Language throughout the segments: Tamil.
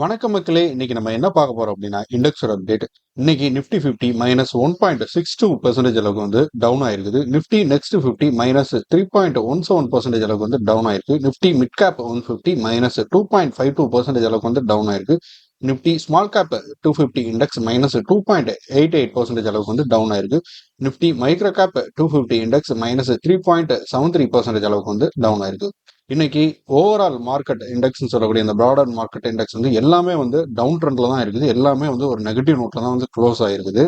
வணக்கம் மக்களே இன்னைக்கு நம்ம என்ன பார்க்க போறோம் அப்படின்னா இண்டெக்ஸோட அப்டேட் இன்னைக்கு Nifty fifty minus one point six two percentage அளவுக்கு வந்து டவுன் ஆயிருக்குது. Nifty next fifty minus three point one seven percentage அளவுக்கு வந்து டவுன் ஆயிருக்கு. Nifty mid cap one fifty minus two point five two percentage அளவுக்கு வந்து டவுன் ஆயிருக்கு. Nifty small cap two fifty index minus two point eight eight percentage அளவுக்கு வந்து டவுன் ஆயிருக்கு. Nifty micro cap two fifty index minus three point seven three percentage அளவுக்கு வந்து டவுன் ஆயிருக்கு. இன்னைக்கு ஓவரால் மார்க்கெட் இண்டெக்ஸ்னு சொல்லக்கூடிய இந்த ப்ராடர் மார்க்கெட் இண்டெக்ஸ் வந்து எல்லாமே வந்து டவுன் ட்ரெண்ட்ல தான் இருக்குது. எல்லாமே வந்து ஒரு நெகட்டிவ் நோட்ல தான் வந்து க்ளோஸ் ஆயிருக்குது.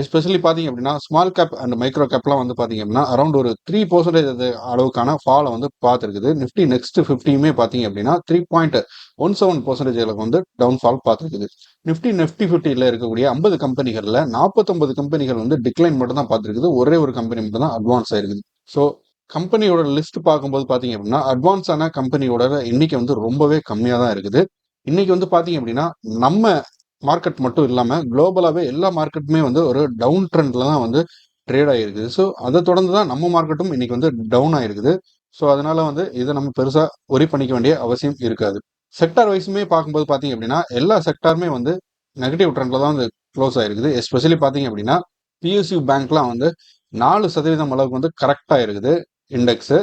எஸ்பெஷலி பார்த்தீங்க அப்படின்னா ஸ்மால் கேப் அண்ட் மைக்ரோ கேப்லாம் வந்து பார்த்தீங்க அப்படின்னா அரௌண்ட் ஒரு த்ரீ பர்சன்டேஜ் அளவுக்கான ஃபாலை வந்து பார்த்துருக்குது. நிஃப்டி நெக்ஸ்ட் ஃபிஃப்டியுமே பார்த்தீங்க அப்படின்னா three point one seven percentage அளவுக்கு வந்து டவுன் ஃபால் பார்த்துருக்குது நிஃப்டி நிஃப்டி ஃபிஃப்டியில் இருக்கக்கூடிய ஐம்பது கம்பெனிகளில் நாற்பத்தொம்பது கம்பெனிகள் வந்து டிக்ளைன் மட்டும் தான் பார்த்துருக்குது. ஒரே ஒரு கம்பெனி மட்டும் தான் அட்வான்ஸ் ஆயிருக்குது. ஸோ கம்பெனியோட லிஸ்ட் பார்க்கும்போது பார்த்தீங்க அப்படின்னா அட்வான்ஸான கம்பெனியோட எண்ணிக்கை வந்து ரொம்பவே கம்மியாக தான் இருக்குது. இன்னைக்கு வந்து பார்த்தீங்க அப்படின்னா நம்ம மார்க்கெட் மட்டும் இல்லாமல் குளோபலாகவே எல்லா மார்க்கெட்டுமே வந்து ஒரு டவுன் ட்ரெண்டில் தான் வந்து ட்ரேட் ஆகிருக்குது ஸோ அதை தொடர்ந்து தான் நம்ம மார்க்கெட்டும் இன்னைக்கு வந்து டவுன் ஆகிருக்குது ஸோ அதனால வந்து இதை நம்ம பெருசாக ஒரி பண்ணிக்க வேண்டிய அவசியம் இருக்காது. செக்டார் வைஸுமே பார்க்கும்போது பார்த்தீங்க அப்படின்னா எல்லா செக்டாருமே வந்து நெகட்டிவ் ட்ரெண்டில் தான் வந்து க்ளோஸ் ஆகிருக்குது எஸ்பெஷலி பார்த்தீங்க அப்படின்னா பிஎஸ்யூ பேங்க்லாம் வந்து நாலு சதவீதம் அளவுக்கு வந்து கரெக்டாக இருக்குது. இண்டெக்ஸு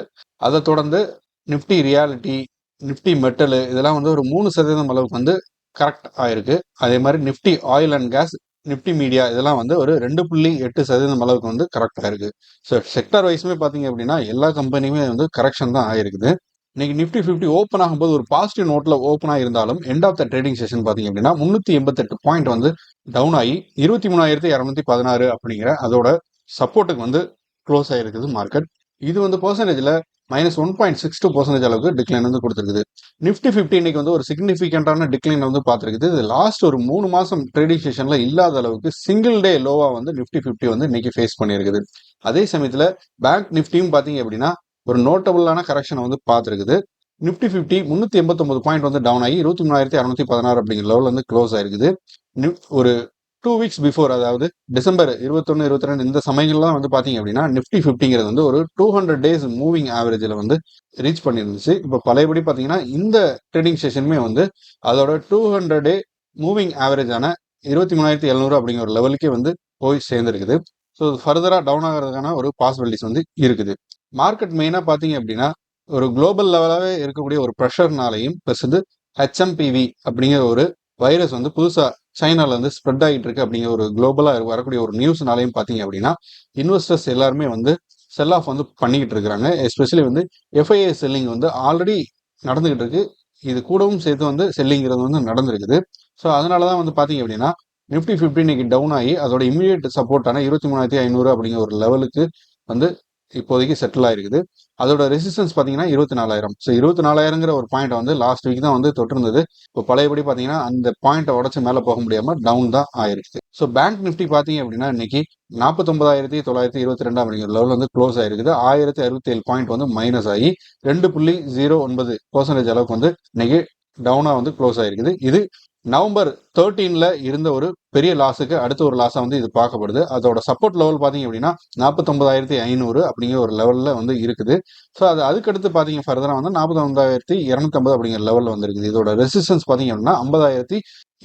அதை தொடர்ந்து நிஃப்டி ரியாலிட்டி நிஃப்டி மெட்டலு இதெல்லாம் வந்து ஒரு மூணு சதவீதம் அளவுக்கு வந்து கரெக்ட் ஆயிருக்கு. அதே மாதிரி Nifty oil and gas Nifty media இதெல்லாம் வந்து ஒரு ரெண்டு புள்ளி எட்டு சதவீதம் அளவுக்கு வந்து கரெக்ட் ஆயிருக்கு. ஸோ செக்டார் வைஸுமே பார்த்தீங்க அப்படின்னா எல்லா கம்பெனியுமே வந்து கரெக்ஷன் தான் ஆயிருக்குது. இன்னைக்கு நிஃப்டி ஃபிஃப்டி ஓப்பன் ஆகும்போது ஒரு பாசிட்டிவ் நோட்ல open ஆயிருந்தாலும் end of the trading session பார்த்தீங்க அப்படின்னா முன்னூத்தி எண்பத்தெட்டு பாயிண்ட் வந்து டவுன் ஆகி இருபத்தி மூணாயிரத்தி இரநூத்தி பதினாறு அப்படிங்கிற அதோட சப்போர்ட்டுக்கு வந்து க்ளோஸ் ஆயிருக்குது மார்க்கெட் இது வந்து பர்சன்டேஜில் minus one point six two percentage அளவுக்கு டிக்ளைன் வந்து கொடுத்துருக்குது. நிஃப்டி ஃபிஃப்டி இன்னைக்கு வந்து ஒரு சிக்னிஃபிகண்டான டிக்ளைன் வந்து பார்த்துருக்குது. இது லாஸ்ட் ஒரு மூணு மாதம் ட்ரேடிங் செஷனில் இல்லாத அளவுக்கு சிங்கிள் டே லோவாக வந்து நிஃப்டி ஃபிஃப்டி வந்து இன்னைக்கு ஃபேஸ் பண்ணியிருக்குது. அதே சமயத்தில் பேங்க் நிஃப்டியும் பார்த்தீங்க அப்படின்னா ஒரு நோட்டபுளான கரெக்ஷனை வந்து பார்த்துருக்குது. நிஃப்டி ஃபிஃப்டி முந்நூற்றி எண்பத்தொம்பது பாயிண்ட் வந்து டவுன் ஆகி இருபத்தி மூணாயிரத்தி அறுநூத்தி பதினாறு அப்படிங்கிற லெவலில் வந்து க்ளோஸ் ஆயிருக்குது. ஒரு டூ வீக்ஸ் பிஃபோர் அதாவது டிசம்பர் இருபத்தொன்னு இருபத்தி ரெண்டு இந்த சமயங்கள்லாம் வந்து பார்த்தீங்க அப்படின்னா நிஃப்டி ஃபிஃப்டிங்கிறது வந்து ஒரு டூ ஹண்ட்ரட் டேஸ் மூவிங் ஆவரேஜில் வந்து ரீச் பண்ணியிருந்துச்சு இப்போ பழையபடி பார்த்தீங்கன்னா இந்த ட்ரேடிங் செஷனுமே வந்து அதோட டூ ஹண்ட்ரட் டே மூவிங் ஆவரேஜான இருபத்தி மூணாயிரத்தி எழுநூறு அப்படிங்கிற ஒரு லெவலுக்கே வந்து போய் சேர்ந்துருக்குது. ஸோ ஃபர்தராக டவுன் ஆகிறதுக்கான ஒரு பாசிபிலிட்டிஸ் வந்து இருக்குது. மார்க்கெட் மெயினாக பார்த்தீங்க அப்படின்னா ஒரு குளோபல் லெவலாகவே இருக்கக்கூடிய ஒரு ப்ரெஷர்னாலையும் ப்ளஸ் வந்து ஹெச்எம்பிவி அப்படிங்கிற ஒரு வைரஸ் வந்து புதுசாக சைனாலேருந்து ஸ்ப்ரெட் ஆகிட்டு இருக்கு அப்படிங்கிற ஒரு குளோபலாக வரக்கூடிய ஒரு நியூஸ்னாலையும் பார்த்தீங்க அப்படின்னா இன்வெஸ்டர்ஸ் எல்லாருமே வந்து செல் ஆஃப் வந்து பண்ணிக்கிட்டு இருக்கிறாங்க. எஸ்பெஷலி வந்து எஃப்ஐஏ செல்லிங் வந்து ஆல்ரெடி நடந்துகிட்டு இருக்கு. இது கூடவும் சேர்த்து வந்து செல்லிங்கிறது வந்து நடந்திருக்குது. ஸோ அதனால தான் வந்து பார்த்தீங்க அப்படின்னா நிஃப்டி ஃபிஃப்டி இன்னைக்கு டவுன் ஆகி அதோட இமீடியட் சப்போர்ட்டான இருபத்தி மூணாயிரத்தி ஐநூறு அப்படிங்கிற ஒரு லெவலுக்கு வந்து இப்போதைக்கு செட்டில் ஆயிருக்குது. அதோட ரெசிஸ்டன்ஸ் பார்த்தீங்கன்னா இருபத்தி நாலாயிரம். ஸோ இருபத்தி நாலாயிரங்கிற ஒரு பாயிண்ட் வந்து லாஸ்ட் வீக் தான் வந்து தொட்டிருந்தது. இப்போ பழையபடி பார்த்தீங்கன்னா அந்த பாயிண்ட்டை உடச்சு மேலே போக முடியாமல் டவுன் தான் ஆயிருக்கு ஸோ பேங்க் நிஃப்டி பார்த்தீங்க அப்படின்னா இன்னைக்கு நாற்பத்தொன்பதாயிரத்தி தொள்ளாயிரத்தி இருபத்தி ரெண்டு அப்படிங்கிற லெவல் வந்து க்ளோஸ் ஆயிருக்குது. ஆயிரத்தி அறுபத்தி ஏழு பாயிண்ட் வந்து மைனஸ் ஆகி ரெண்டு புள்ளி ஜீரோ ஒன்பது பர்சன்டேஜ் அளவுக்கு வந்து இன்னைக்கு டவுனாக வந்து க்ளோஸ் ஆயிருக்குது. இது நவம்பர் தேர்ட்டீனில் இருந்த ஒரு பெரிய லாஸுக்கு அடுத்த ஒரு லாஸாக வந்து இது பார்க்கப்படுது. அதோட சப்போர்ட் லெவல் பார்த்தீங்க அப்படின்னா நாற்பத்தொம்பதாயிரத்தி ஐநூறு அப்படிங்கிற ஒரு லெவலில் வந்து இருக்குது. ஸோ அது அதுக்கடுத்து பார்த்தீங்க ஃபர்தராக வந்து நாற்பத்தொம்பதாயிரத்தி இரநூத்தம்பது அப்படிங்கிற லெவலில் வந்து இருக்குது இதோட ரெசிஸ்டன்ஸ் பார்த்தீங்க அப்படின்னா ஐம்பதாயிரத்தி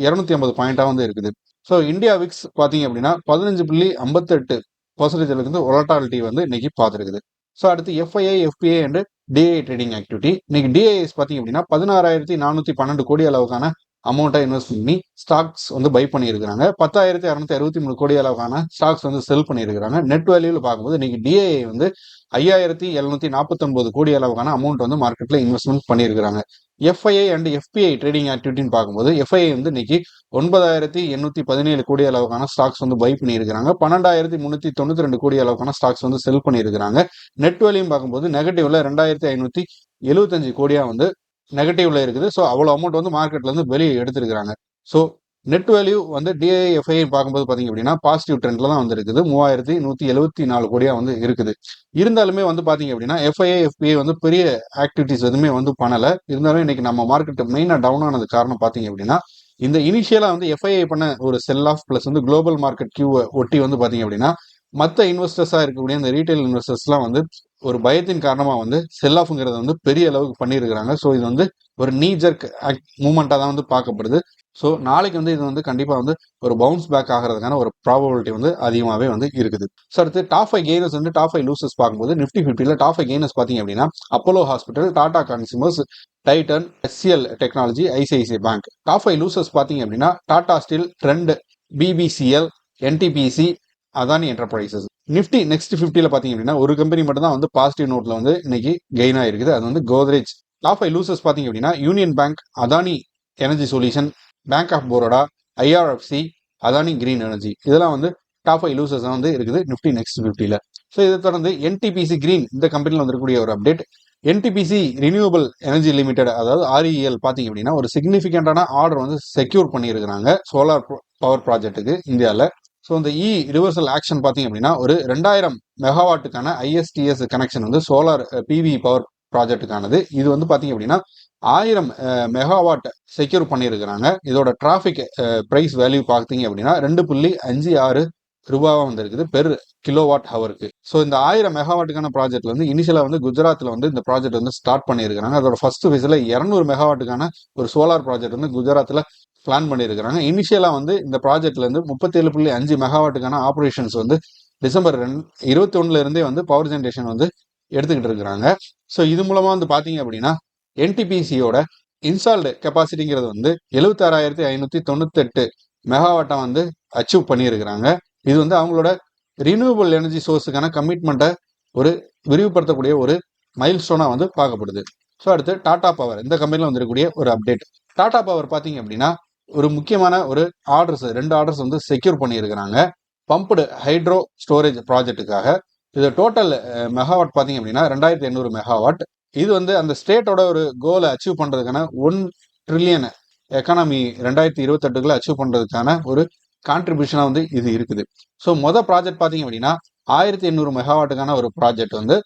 இரநூத்தி ஐம்பது பாயிண்ட்டாக வந்து இருக்குது. ஸோ இந்தியா விக்ஸ் பார்த்தீங்க அப்படின்னா பதினஞ்சு புள்ளி ஐம்பத்தெட்டு பர்சன்டேஜ் வந்து ஒலட்டாலிட்டி வந்து இன்னைக்கு பார்த்துருக்குது. ஸோ அடுத்து FII FPI and DI trading activity இன்னைக்கு டிஐஎஸ் பார்த்தீங்க அப்படின்னா பதினாறாயிரத்தி நானூற்றி பன்னெண்டு கோடி அளவுக்கான அமௌண்ட்டாக இன்வெஸ்ட் பண்ணி ஸ்டாக்ஸ் வந்து பை பண்ணியிருக்கிறாங்க. பத்தாயிரத்தி அறநூத்தி அறுபத்தி மூணு கோடி அளவான ஸ்டாக்ஸ் வந்து செல் பண்ணியிருக்கிறாங்க. நெட் வேல்யூவில் பார்க்கும்போது இன்னைக்கு டிஐ வந்து ஐயாயிரத்தி எழுநூத்தி நாற்பத்தொன்பது கோடி அளவுக்கான அமௌண்ட் வந்து மார்க்கெட்டில் இன்வெஸ்ட்மெண்ட் பண்ணியிருக்கிறாங்க. எஃப்ஐஐ அண்ட் எஃபிஐ ட்ரேடிங் ஆக்டிவிட்டின்னு பார்க்கும்போது எஃப்ஐஐ வந்து இன்னைக்கு ஒன்பதாயிரத்தி எண்ணூத்தி பதினேழு கோடி அளவுக்கான ஸ்டாக்ஸ் வந்து பை பண்ணியிருக்கிறாங்க. பன்னெண்டாயிரத்தி முன்னூத்தி தொண்ணூத்தி ரெண்டு கோடி அளவுக்கான ஸ்டாக்ஸ் வந்து செல் பண்ணியிருக்கிறாங்க. நெட் வேல்யூ பார்க்கும்போது நெகட்டிவ்ல ரெண்டாயிரத்தி ஐநூத்தி எழுபத்தஞ்சு கோடியா வந்து நெகட்டிவ்ல இருக்குது. ஸோ அவ்வளோ அமௌண்ட் வந்து மார்க்கெட்லேருந்து வெளியே எடுத்துருக்காங்க ஸோ நெட் வேல்யூ வந்து டிஐஎஃப்ஐ பார்க்கும்போது பார்த்தீங்க அப்படின்னா பாசிட்டிவ் ட்ரெண்ட்ல தான் வந்து இருக்குது மூவாயிரத்தி நூற்றி எழுபத்தி நாலு கோடியாக வந்து இருக்குது. இருந்தாலுமே வந்து பார்த்தீங்க அப்படின்னா எஃப்ஐஏ எஃபிஐ வந்து பெரிய ஆக்டிவிட்டிஸ் எதுவுமே வந்து பண்ணலை. இருந்தாலும் இன்னைக்கு நம்ம மார்க்கெட் மெயினாக டவுன் ஆனது காரணம் பார்த்தீங்க அப்படின்னா இந்த இனிஷியலாக வந்து எஃப்ஐஐ பண்ண ஒரு செல் ஆஃப் ப்ளஸ் வந்து குளோபல் மார்க்கெட் கியூவை ஒட்டி வந்து பார்த்தீங்க அப்படின்னா மற்ற இன்வெஸ்டர்ஸாக இருக்கக்கூடிய இந்த ரீட்டைல் இன்வெஸ்டர்ஸ்லாம் வந்து ஒரு பயத்தின் காரணமாக வந்து செல் ஆஃப்ங்கிறத வந்து பெரிய அளவுக்கு பண்ணியிருக்கிறாங்க ஸோ இது வந்து ஒரு நீஜர்க் ஆக்ட் மூமெண்ட்டாக தான் வந்து பார்க்கப்படுது. ஸோ நாளைக்கு வந்து இது வந்து கண்டிப்பாக வந்து ஒரு பவுன்ஸ் பேக் ஆகிறதுக்கான ஒரு ப்ராபபிலிட்டி வந்து அதிகமாகவே வந்து இருக்குது. ஸோ அடுத்து டாப் ஃபைவ் கெய்னர்ஸ் வந்து டாப் ஃபைவ் லூசர்ஸ் பார்க்கும்போது நிஃப்டி ஃபிஃப்டியில் டாப் ஃபைவ் கெய்னர்ஸ் பார்த்தீங்க அப்படின்னா Apollo hospital Tata consumers Titan HCL technology ICICI bank top five losers பார்த்தீங்க அப்படின்னா Tata steel Trent BPCL NTPC Adani enterprises Nifty next ஃபிஃப்டியில் பார்த்தீங்க அப்படின்னா ஒரு கம்பெனி மட்டும் தான் வந்து பாசிட்டிவ் நோட்டில் வந்து இன்னைக்கு கெயின் ஆயிருக்குது. அது வந்து கோத்ரேஜ் டாப் ஃபைவ் லூசஸ் பார்த்தீங்க அப்படின்னா union bank Adani energy solution bank of Baroda IRFC Adani green energy இதெல்லாம் வந்து டாப் ஃபைவ் லூசஸ் வந்து இருக்குது நிஃப்டி நெக்ஸ்ட் ஃபிஃப்டியில் ஸோ இதை தொடர்ந்து என்டிபிசி கிரீன் இந்த கம்பெனியில் வந்திருக்கக்கூடிய ஒரு update NTPC renewable energy limited அதாவது ஆர்இஎல் பார்த்தீங்க அப்படின்னா ஒரு சிக்னிஃபிகண்டான ஆர்டர் வந்து செக்யூர் பண்ணியிருக்கிறாங்க சோலார் பவர் ப்ராஜெக்ட்டுக்கு இந்தியாவில் ஸோ இந்த இ ரிவர்சல் ஆக்ஷன் பார்த்தீங்க அப்படின்னா ஒரு ரெண்டாயிரம் மெகாவாட்டுக்கான ஐஎஸ்டிஎஸ் கனெக்ஷன் வந்து சோலார் பிவி பவர் ப்ராஜெக்ட்டுக்கானது இது வந்து பார்த்தீங்க அப்படின்னா ஆயிரம் மெகாவாட் செக்யூர் பண்ணியிருக்கிறாங்க இதோட டிராஃபிக் ப்ரைஸ் வேல்யூ பார்த்தீங்க அப்படின்னா ரெண்டு புள்ளி அஞ்சு ஆறு ரூபாவாக வந்திருக்குது பெர் கிலோவாட் ஹவருக்கு ஸோ இந்த ஆயிரம் மெகாவாட்டுக்கான ப்ராஜெக்ட் வந்து இனிஷியலாக வந்து குஜராத்தில் வந்து இந்த ப்ராஜெக்ட் வந்து ஸ்டார்ட் பண்ணியிருக்கிறாங்க அதோட ஃபர்ஸ்ட் ஃபேஸில் இரநூறு மெகாவாட்டுக்கான ஒரு சோலார் ப்ராஜெக்ட் வந்து குஜராத்தில் பிளான் பண்ணியிருக்கிறாங்க. இனிஷியலாக வந்து இந்த ப்ராஜெக்ட்லேருந்து முப்பத்தேழு புள்ளி அஞ்சு மெகாவாட்டுக்கான ஆப்ரேஷன்ஸ் வந்து டிசம்பர் ரெண்டு இருபத்தி ஒன்றுலேருந்தே வந்து பவர் ஜென்ரேஷன் வந்து எடுத்துக்கிட்டு இருக்கிறாங்க. ஸோ இது மூலமாக வந்து பார்த்தீங்க அப்படின்னா என்டிபிசியோட இன்ஸ்டால்டு கெப்பாசிட்டிங்கிறது வந்து எழுபத்தாறாயிரத்தி ஐநூற்றி தொண்ணூத்தெட்டு மெகாவாட்டை வந்து அச்சீவ் பண்ணியிருக்கிறாங்க. இது வந்து அவங்களோட ரினியூவபிள் எனர்ஜி சோர்ஸுக்கான கமிட்மெண்ட்டை ஒரு விரிவுபடுத்தக்கூடிய ஒரு மைல் ஸ்டோனாக வந்து பார்க்கப்படுது. ஸோ அடுத்து டாடா பவர் இந்த கம்பெனியில் வந்திருக்கக்கூடிய ஒரு அப்டேட் டாடா பவர் பார்த்தீங்க அப்படின்னா ஒரு முக்கியமான ஒரு ஆர்டர்ஸ் ரெண்டு ஆர்டர்ஸ் வந்து செக்யூர் பண்ணியிருக்கிறாங்க. பம்ப்டு ஹைட்ரோ ஸ்டோரேஜ் ப்ராஜெக்ட்டுக்காக இது டோட்டல் மெகாவாட் பார்த்தீங்க அப்படின்னா ரெண்டாயிரத்தி எண்ணூறு மெகாவாட் இது வந்து அந்த ஸ்டேட்டோட ஒரு கோலை அச்சீவ் பண்ணுறதுக்கான ஒன் ட்ரில்லியன் எக்கானமி ரெண்டாயிரத்தி இருபத்தெட்டுக்குள்ள அச்சீவ் பண்ணுறதுக்கான ஒரு கான்ட்ரிபியூஷனாக வந்து இது இருக்குது. ஸோ மொதல் ப்ராஜெக்ட் பார்த்தீங்க அப்படின்னா ஆயிரத்தி எண்ணூறு மெகாவாட்டுக்கான ஒரு ப்ராஜெக்ட் வந்து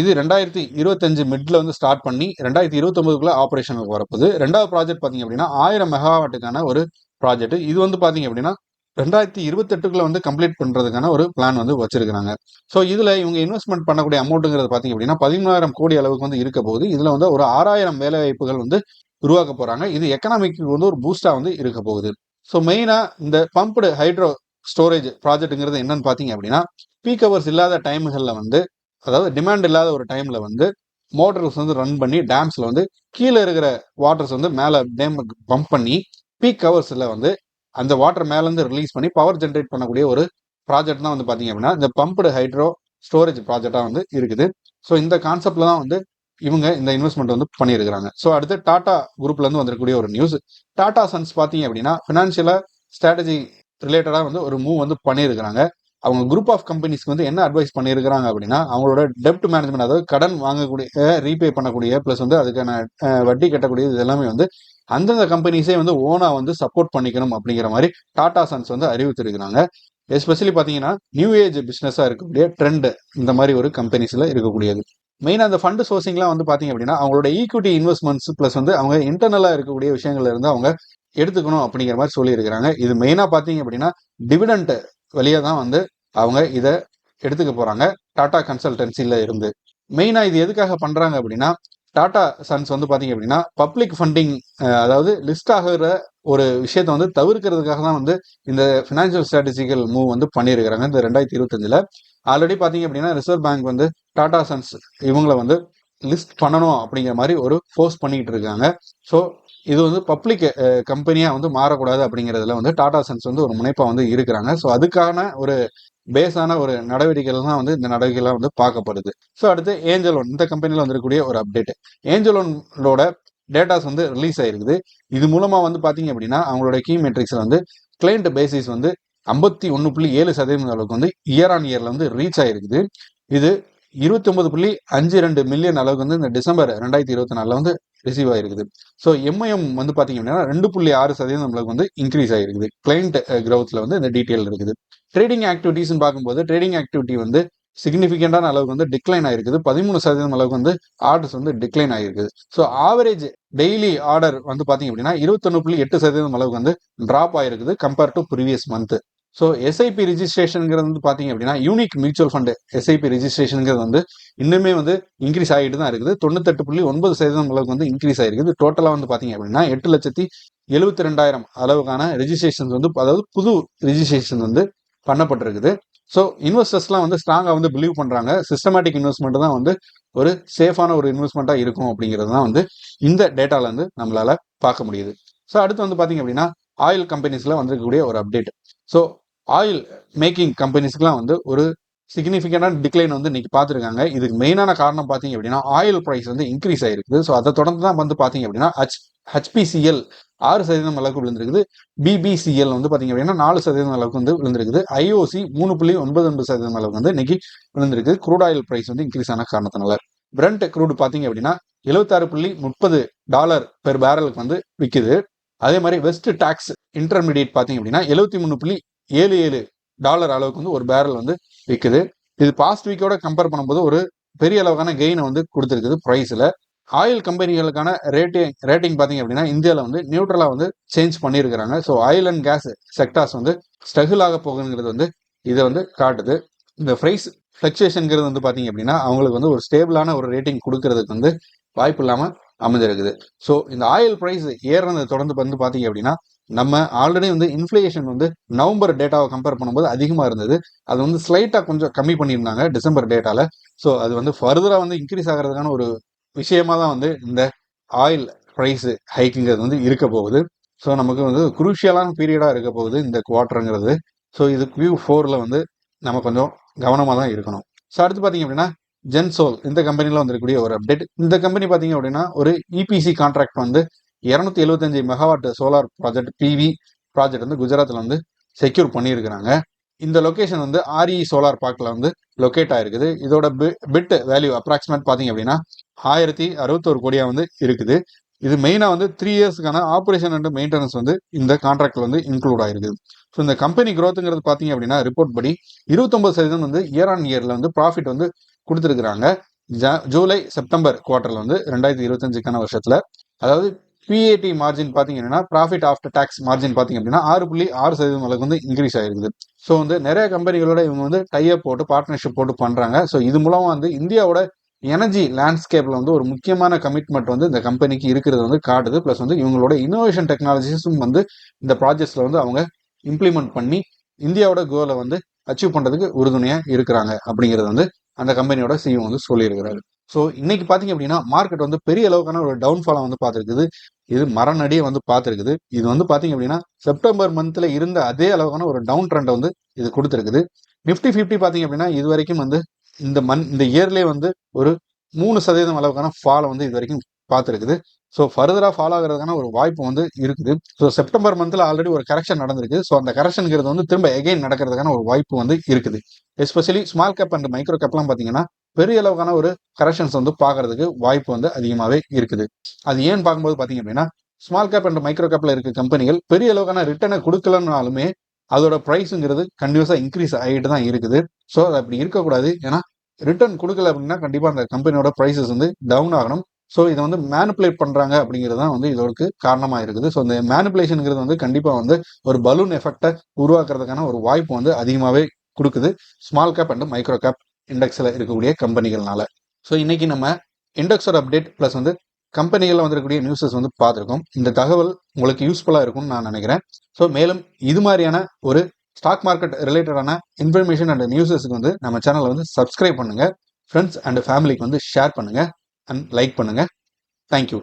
இது ரெண்டாயிரத்தி இருபத்தஞ்சு மிட்ல வந்து ஸ்டார்ட் பண்ணி ரெண்டாயிரத்தி இருபத்தொன்பதுக்குள்ள ஆப்ரேஷனுக்கு வரப்போகுது. ரெண்டாவது ப்ராஜெக்ட் பார்த்தீங்க அப்படின்னா ஆயிரம் மெகாவாட்டுக்கான ஒரு ப்ராஜெக்ட் இது வந்து பார்த்தீங்க அப்படின்னா ரெண்டாயிரத்தி இருபத்தெட்டுக்குள்ள வந்து கம்ப்ளீட் பண்றதுக்கான ஒரு பிளான் வந்து வச்சிருக்காங்க ஸோ இதுல இவங்க இன்வெஸ்ட்மெண்ட் பண்ணக்கூடிய அமௌண்ட்டுங்கிறது பார்த்தீங்க அப்படின்னா பதிமூணாயிரம் கோடி அளவுக்கு வந்து இருக்க போகுது. இதுல வந்து ஒரு ஆறாயிரம் வேலை வாய்ப்புகள் வந்து உருவாக்க போறாங்க. இது எக்கனாமிக்கு வந்து ஒரு பூஸ்டா வந்து இருக்க போகுது. ஸோ மெயினா இந்த பம்ப்டு ஹைட்ரோ ஸ்டோரேஜ் ப்ராஜெக்ட்டுங்கிறது என்னன்னு பார்த்தீங்க அப்படின்னா பீக் ஹவர்ஸ் இல்லாத டைம்களில் வந்து அதாவது டிமாண்ட் இல்லாத ஒரு டைமில் வந்து மோட்டர்ஸ் வந்து ரன் பண்ணி டேம்ஸில் வந்து கீழே இருக்கிற வாட்டர்ஸ் வந்து மேலே டேம் பம்ப் பண்ணி பீக் ஹவர்ஸில் வந்து அந்த வாட்டர் மேலேருந்து ரிலீஸ் பண்ணி பவர் ஜென்ரேட் பண்ணக்கூடிய ஒரு ப்ராஜெக்ட் தான் வந்து பார்த்தீங்க அப்படின்னா இந்த பம்ப்டு ஹைட்ரோ ஸ்டோரேஜ் ப்ராஜெக்டாக வந்து இருக்குது. ஸோ இந்த கான்செப்டில் தான் வந்து இவங்க இந்த இன்வெஸ்ட்மெண்ட் வந்து பண்ணியிருக்கிறாங்க. ஸோ அடுத்து டாடா குரூப்லேருந்து வந்திருக்கக்கூடிய ஒரு நியூஸ் டாடா சன்ஸ் பார்த்தீங்க அப்படின்னா ஃபினான்ஷியலாக ஸ்ட்ராட்டஜி ரிலேட்டடாக வந்து ஒரு மூவ் வந்து பண்ணியிருக்கிறாங்க. அவங்க குரூப் ஆஃப் கம்பெனிஸ்க்கு வந்து என்ன அட்வைஸ் பண்ணியிருக்கிறாங்க அப்படின்னா அவங்களோட டெப்ட் மேனேஜ்மெண்ட் அதாவது கடன் வாங்கக்கூடிய ரீபே பண்ணக்கூடிய ப்ளஸ் வந்து அதுக்கான வட்டி கட்டக்கூடிய இது எல்லாமே வந்து அந்தந்த கம்பெனிஸே வந்து ஓனா வந்து சப்போர்ட் பண்ணிக்கணும் அப்படிங்கிற மாதிரி டாடா சன்ஸ் வந்து அறிவித்திருக்கிறாங்க எஸ்பெஷலி பார்த்தீங்கன்னா நியூ ஏஜ் பிஸ்னஸாக இருக்கக்கூடிய ட்ரெண்ட் இந்த மாதிரி ஒரு கம்பெனிஸில் இருக்கக்கூடியது. மெயினாக அந்த ஃபண்டு சோர்சிங்லாம் வந்து பார்த்தீங்க அப்படின்னா அவங்களோட ஈக்விட்டி இன்வெஸ்ட்மெண்ட்ஸ் ப்ளஸ் வந்து அவங்க இன்டர்னலாக இருக்கக்கூடிய விஷயங்கள்ல இருந்து அவங்க எடுத்துக்கணும் அப்படிங்கிற மாதிரி சொல்லியிருக்கிறாங்க. இது மெயினாக பார்த்தீங்க அப்படின்னா டிவிடண்ட்டு வழியாக தான் வந்து அவங்க இதை எடுத்துக்க போகிறாங்க டாடா கன்சல்டன்சியில் இருந்து. மெயினாக இது எதுக்காக பண்ணுறாங்க அப்படின்னா டாடா சன்ஸ் வந்து பார்த்தீங்க அப்படின்னா பப்ளிக் ஃபண்டிங் அதாவது லிஸ்ட் ஆகிற ஒரு விஷயத்தை வந்து தவிர்க்கிறதுக்காக தான் வந்து இந்த ஃபினான்ஷியல் ஸ்ட்ராட்டஜிக்கல் மூவ் வந்து பண்ணியிருக்கிறாங்க இந்த ரெண்டாயிரத்தி இருபத்தஞ்சில் ஆல்ரெடி பார்த்தீங்க அப்படின்னா ரிசர்வ் பேங்க் வந்து டாடா சன்ஸ் இவங்களை வந்து லிஸ்ட் பண்ணணும் அப்படிங்கிற மாதிரி ஒரு ஃபோர்ஸ் பண்ணிக்கிட்டு இருக்காங்க. ஸோ இது வந்து பப்ளிக் கம்பெனியாக வந்து மாறக்கூடாது அப்படிங்கிறதுல வந்து டாடா சன்ஸ் வந்து ஒரு முனைப்பாக வந்து இருக்கிறாங்க. ஸோ அதுக்கான ஒரு பேஸான ஒரு நடவடிக்கைகள் தான் வந்து இந்த நடவடிக்கைலாம் வந்து பார்க்கப்படுது. ஸோ அடுத்து ஏஞ்சல் ஒன் இந்த கம்பெனியில் வந்திருக்கக்கூடிய ஒரு அப்டேட் ஏஞ்சலோனோட டேட்டாஸ் வந்து ரிலீஸ் ஆயிருக்குது. இது மூலமாக வந்து பார்த்தீங்க அப்படின்னா அவங்களோட கீ மெட்ரிக்ஸில் வந்து கிளைண்ட் பேசிஸ் வந்து ஐம்பத்தி ஒன்று புள்ளி ஏழு சதவீதம் அளவுக்கு வந்து இயர் ஆன் இயரில் வந்து ரீச் ஆயிருக்குது. இது இருபத்தி ஒன்பது புள்ளி அஞ்சு ரெண்டு மில்லியன் அளவுக்கு வந்து இந்த டிசம்பர் ரெண்டாயிரத்தி இருபத்தி நாலில் வந்து ரிசீவ் ஆயிருக்குது. ஸோ எம்ஐஎம் வந்து பார்த்தீங்க அப்படின்னா ரெண்டு புள்ளி ஆறு சதவீதம் uh, அளவுக்கு வந்து இன்க்ரீஸ் ஆயிருக்குது. கிளைண்ட் க்ரௌத்தில் வந்து இந்த டீட்டெயில் இருக்குது. ட்ரேடிங் ஆக்டிவிட்டிஸ்னு பார்க்கும்போது ட்ரேடிங் ஆக்டிவிட்டி வந்து சிக்னிஃபிகண்டான அளவுக்கு வந்து டிக்ளைன் ஆயிருக்குது. பதிமூணு சதவீதம் அளவுக்கு வந்து ஆர்டர்ஸ் வந்து டிக்ளைன் ஆயிருக்குது. ஸோ ஆவரேஜ் டெய்லி ஆர்டர் வந்து பார்த்தீங்க அப்படின்னா இருபத்தொன்னு புள்ளி எட்டு சதவீதம் அளவுக்கு வந்து ட்ராப் ஆயிருக்குது compare to previous month so SIP ரிஜிஸ்ட்ரேஷனுங்கிறது வந்து பார்த்தீங்க அப்படின்னா யூனிக் மியூச்சுவல் ஃபண்டு எஸ்ஐபி ரிஜிஸ்ட்ரேஷனுங்கிறது வந்து இன்னுமே வந்து இன்க்ரீஸ் ஆகிட்டு தான் இருக்குது. தொண்ணூத்தெட்டு புள்ளி ஒன்பது சதவீதம் அளவுக்கு வந்து இன்க்ரீஸ் ஆயிருக்குது டோட்டலாக வந்து பார்த்தீங்க அப்படின்னா எட்டு லட்சத்தி எழுபத்தி ரெண்டாயிரம் அளவுக்கான ரிஜிஸ்ட்ரேஷன்ஸ் வந்து அதாவது புது ரிஜிஸ்ட்ரேஷன் வந்து பண்ணப்பட்டிருக்குது. ஸோ இன்வெஸ்டர்ஸ்லாம் வந்து ஸ்ட்ராங்காக வந்து பிலீவ் பண்ணுறாங்க சிஸ்டமேட்டிக் இன்வெஸ்ட்மெண்ட் தான் வந்து ஒரு சேஃபான ஒரு இன்வெஸ்ட்மெண்ட்டாக இருக்கும் அப்படிங்கிறது தான் வந்து இந்த டேட்டால நம்மளால் நம்மளால பார்க்க முடியுது. ஸோ அடுத்து வந்து பார்த்தீங்க அப்படின்னா ஆயில் கம்பெனிஸில் வந்திருக்கக்கூடிய ஒரு அப்டேட் ஸோ ஆயில் மேக்கிங் கம்பெனிஸ்க்குலாம் வந்து ஒரு சிக்னிஃபிகண்டான டிக்ளைன் வந்து இன்னைக்கு பார்த்துருக்காங்க. இதுக்கு மெயினான காரணம் பார்த்தீங்க அப்படின்னா ஆயில் ப்ரைஸ் வந்து இன்க்ரீஸ் ஆயிருக்கு. ஸோ அதை தொடர்ந்து தான் வந்து பார்த்தீங்க அப்படின்னா ஹச் ஹச்பிசிஎல் ஆறு சதவீதம் அளவுக்கு விழுந்திருக்குது. பிபிசிஎல் வந்து பார்த்தீங்க அப்படின்னா நாலு சதவீதம் அளவுக்கு வந்து விழுந்திருக்குது. ஐஓசி மூணு புள்ளி ஒன்பது ஒன்பது சதவீதம் அளவுக்கு வந்து இன்னைக்கு விழுந்திருக்கு. க்ரூட் ஆயில் ப்ரைஸ் வந்து இன்க்ரீஸ் ஆன காரணத்தினால. பிரண்ட் க்ரூட் பார்த்தீங்க அப்படின்னா எழுபத்தாறு புள்ளி முப்பது டாலர் பெர் பேரலுக்கு வந்து விற்குது அதே மாதிரி வெஸ்ட் டாக்ஸ் இன்டர்மீடியட் பார்த்தீங்க அப்படின்னா எழுபத்தி மூணு புள்ளி ஏழு ஏழு டாலர் அளவுக்கு வந்து ஒரு பேரல் வந்து விற்குது இது பாஸ்ட் வீக்கோட கம்பேர் பண்ணும்போது ஒரு பெரிய அளவுக்கான கெயினை வந்து கொடுத்துருக்குது ப்ரைஸில் ஆயில் கம்பெனிகளுக்கான ரேட்டிங் ரேட்டிங் பார்த்தீங்க அப்படின்னா இந்தியாவில் வந்து நியூட்ரலாக வந்து சேஞ்ச் பண்ணியிருக்கிறாங்க so oil and gas sectors வந்து ஸ்ட்ரகிள் ஆக போகுங்கிறது வந்து இதை வந்து காட்டுது. இந்த ப்ரைஸ் ஃப்ளக்சுவேஷனுங்கிறது வந்து பார்த்தீங்க அப்படின்னா அவங்களுக்கு வந்து ஒரு ஸ்டேபிளான ஒரு ரேட்டிங் கொடுக்கறதுக்கு வந்து வாய்ப்பு இல்லாமல் அமைஞ்சிருக்குது. ஸோ இந்த ஆயில் ப்ரைஸ் ஏறுனது தொடர்ந்து வந்து பார்த்தீங்க அப்படின்னா நம்ம ஆல்ரெடி வந்து இன்ஃப்ளேஷன் வந்து நவம்பர் டேட்டாவை கம்பேர் பண்ணும்போது அதிகமாக இருந்தது. அது வந்து ஸ்லைட்டாக கொஞ்சம் கம்மி பண்ணியிருந்தாங்க டிசம்பர் டேட்டாவில் ஸோ அது வந்து ஃபர்தராக வந்து இன்க்ரீஸ் ஆகிறதுக்கான ஒரு விஷயமா தான் வந்து இந்த ஆயில் ப்ரைஸ் ஹைக்குங்கிறது வந்து இருக்க போகுது. ஸோ நமக்கு வந்து குரூஷியலான பீரியடாக இருக்க போகுது இந்த குவார்டருங்கிறது ஸோ இது கியூ ஃபோரில் வந்து நம்ம கொஞ்சம் கவனமாக தான் இருக்கணும். ஸோ அடுத்து பார்த்தீங்க அப்படின்னா ஜென்சோல் இந்த கம்பெனியில் வந்திருக்கக்கூடிய ஒரு அப்டேட் இந்த கம்பெனி பார்த்தீங்க அப்படின்னா ஒரு இபிசி கான்ட்ராக்ட் வந்து இரநூத்தி எழுபத்தஞ்சு megawatt solar project PV project வந்து குஜராத்தில் வந்து செக்யூர் பண்ணியிருக்கிறாங்க. இந்த லொக்கேஷன் வந்து ஆர்இ சோலார் பார்க்கில் வந்து லொக்கேட் ஆயிருக்குது. இதோட பிட் வேல்யூ அப்ராக்சிமேட் பார்த்தீங்க அப்படின்னா ஆயிரத்தி அறுபத்தோரு கோடியாக வந்து இருக்குது. இது மெயினாக வந்து த்ரீ இயர்ஸ்க்கான ஆப்ரேஷன் அண்ட் மெயின்டெனன்ஸ் வந்து இந்த கான்ட்ராக்டில் வந்து இன்க்ளூட் ஆயிருக்குது ஸோ இந்த கம்பெனி க்ரோத்துங்கிறது பார்த்தீங்க அப்படின்னா ரிப்போர்ட் படி இருபத்தொம்பது சதவீதம் வந்து இயர் ஆன் இயரில் வந்து ப்ராஃபிட் வந்து கொடுத்துருக்குறாங்க. ஜூலை செப்டம்பர் குவார்டர்ல வந்து ரெண்டாயிரத்தி இருபத்தஞ்சுக்கான வருஷத்தில். அதாவது பிஏடி மார்ஜின் பார்த்தீங்கன்னா ப்ராஃபிட் ஆஃப்டர் டேக்ஸ் மார்ஜின் பார்த்தீங்க அப்படின்னா ஆறு புள்ளி ஆறு சதவீதம் அளவுக்கு வந்து இன்க்ரீஸ் ஆயிருக்குது. ஸோ வந்து நிறைய கம்பெனிகளோட இவங்க வந்து டைப் போட்டு பார்ட்னர்ஷிப் போட்டு பண்றாங்க. ஸோ இது மூலமா வந்து இந்தியாவோட எனர்ஜி லேண்ட்ஸ்கேப்ல வந்து ஒரு முக்கியமான கமிட்மெண்ட் வந்து இந்த கம்பெனிக்கு இருக்கிறது வந்து காட்டுது. ப்ளஸ் வந்து இவங்களோட இன்னோவேஷன் டெக்னாலஜிஸும் வந்து இந்த ப்ராஜெக்ட்ஸில் வந்து அவங்க இம்ப்ளிமெண்ட் பண்ணி இந்தியாவோட கோலை வந்து அச்சீவ் பண்றதுக்கு உறுதுணையா இருக்கிறாங்க அப்படிங்கிறது வந்து அந்த கம்பெனியோட சிஇஓ வந்து சொல்லியிருக்கிறாரு. ஸோ இன்னைக்கு பார்த்தீங்க அப்படின்னா மார்க்கெட் வந்து பெரிய அளவுக்கான ஒரு டவுன்ஃபாலை வந்து பார்த்துருக்குது. இது மரநடியை வந்து பார்த்துருக்குது. இது வந்து பார்த்தீங்க அப்படின்னா செப்டம்பர் மந்த்தில் இருந்த அதே அளவுக்கான ஒரு டவுன் ட்ரெண்டை வந்து இது கொடுத்துருக்குது. நிஃப்டி ஃபிஃப்டி பார்த்தீங்க அப்படின்னா இது வரைக்கும் வந்து இந்த மந் இந்த இயர்லேயே வந்து ஒரு மூணு சதவீதம் அளவுக்கான ஃபாலை வந்து இது வரைக்கும் பார்த்துருக்குது. ஸோ ஃபர்தராக ஃபாலோ ஆகிறதுக்கான ஒரு வாய்ப்பு வந்து இருக்குது. ஸோ செப்டம்பர் மந்த்தில் ஆல்ரெடி ஒரு கரெக்ஷன் நடந்திருக்கு. ஸோ அந்த கரெக்ஷனுங்கிறது வந்து திரும்ப எகைன் நடக்கிறதுக்கான ஒரு வாய்ப்பு வந்து இருக்குது. Especially small cap and micro கேப்லாம் பார்த்தீங்கன்னா பெரிய அளவுக்கான ஒரு கரெக்ஷன்ஸ் வந்து பார்க்கறதுக்கு வாய்ப்பு வந்து அதிகமாகவே இருக்குது. அது ஏன்னு பார்க்கும்போது பார்த்தீங்க அப்படின்னா ஸ்மால் கேப் அண்ட் மைக்ரோ கேப்பில் இருக்க கம்பெனிகள் பெரிய அளவுக்கான ரிட்டர்னை கொடுக்கலனாலுமே அதோட ப்ரைஸுங்கிறது கண்டினியூஸாக இன்க்ரீஸ் ஆகிட்டு தான் இருக்குது. ஸோ அது அப்படி இருக்கக்கூடாது. ஏன்னா ரிட்டர்ன் கொடுக்கல அப்படின்னா கண்டிப்பாக அந்த கம்பெனியோட ப்ரைஸஸ் வந்து டவுன் ஆகணும். ஸோ இதை வந்து மேனுப்புலேட் பண்ணுறாங்க அப்படிங்கிறது தான் வந்து இதோடு காரணமாக இருக்குது. ஸோ இந்த மேனுப்புலேஷனுங்கிறது வந்து கண்டிப்பாக வந்து ஒரு பலூன் எஃபெக்டை உருவாக்குறதுக்கான ஒரு வாய்ப்பு வந்து அதிகமாகவே கொடுக்குது. Small cap and micro cap இண்டெக்ஸில் இருக்கக்கூடிய கம்பெனிகள்னால. ஸோ இன்றைக்கி நம்ம இண்டெக்ஸோட அப்டேட் ப்ளஸ் வந்து கம்பெனிகளில் வந்திருக்கக்கூடிய நியூஸஸ் வந்து பார்த்துருக்கோம். இந்த தகவல் உங்களுக்கு யூஸ்ஃபுல்லாக இருக்கும்னு நான் நினைக்கிறேன். ஸோ மேலும் இது மாதிரியான ஒரு ஸ்டாக் மார்க்கெட் ரிலேட்டடான இன்ஃபர்மேஷன் அண்ட் நியூஸஸ்க்கு வந்து நம்ம சேனலை வந்து சப்ஸ்கிரைப் பண்ணுங்கள் ஃப்ரெண்ட்ஸ் அண்ட் ஃபேமிலிக்கு வந்து ஷேர் பண்ணுங்கள் அண்ட் லைக் பண்ணுங்கள் தேங்க்யூ